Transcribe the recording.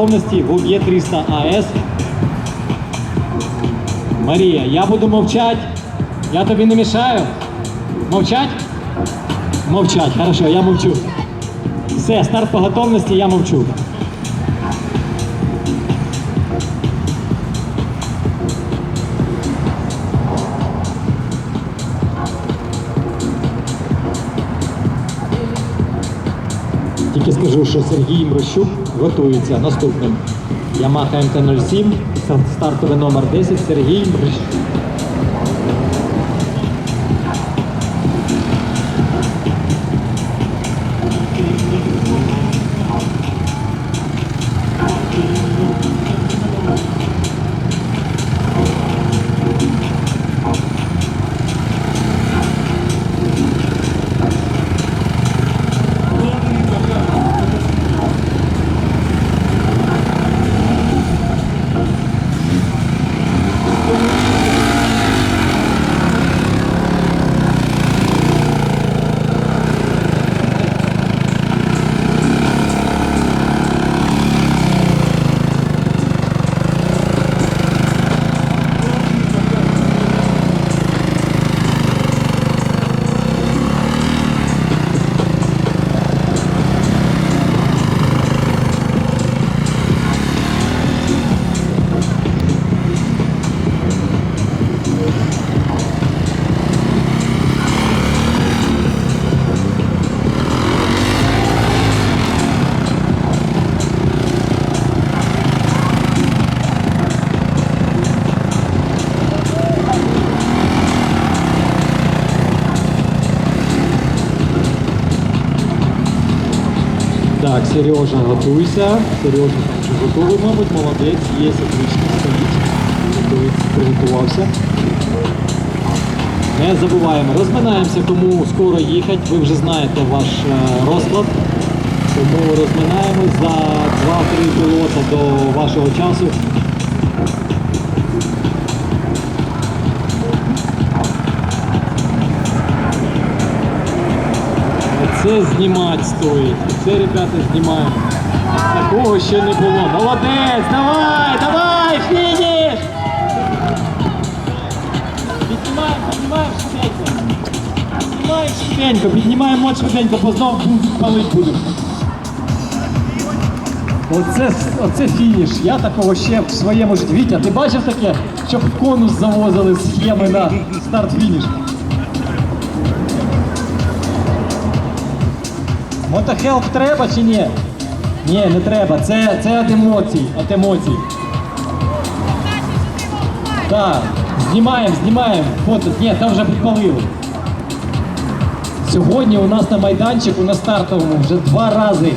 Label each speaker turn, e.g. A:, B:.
A: Повності в УГ 300 АС. Марія, я буду мовчать. Я тобі не мішаю. Мовчать? Мовчать. Хорошо, я мовчу. Все, старт по готовності, я мовчу. Тільки скажу, що Сергій Мрощук готується наступним. Yamaha МТ-07, стартовий номер 10, Сергій Мрощук. Так, Сережа, готуйся. Сережа там вже готовий, мабуть, молодець, є отлично, стоїть. Приготувався. Не забуваємо, розминаємося, кому скоро їхати. Ви вже знаєте ваш е, розклад. Тому розминаємось за 2-3 пілота до вашого часу. Це знімати стоїть. Це, ребята, знімаємо. Такого ще не було. Молодець! Давай! Давай! Фініш! Піднімаємо, піднімаємо швиденько. Піднімаємо швиденько, піднімаємо от бо знову палить будемо. Оце, оце фініш. Я такого ще в своєму житті. Вітя, ти бачив таке, щоб конус завозили схеми на старт-фініш? Мотохелп треба чи ні? Ні, не треба. Це, це від емоцій. От емоцій. Так, знімаємо, знімаємо. Фото. Ні, там вже підпалили. Сьогодні у нас на майданчику на стартовому вже два рази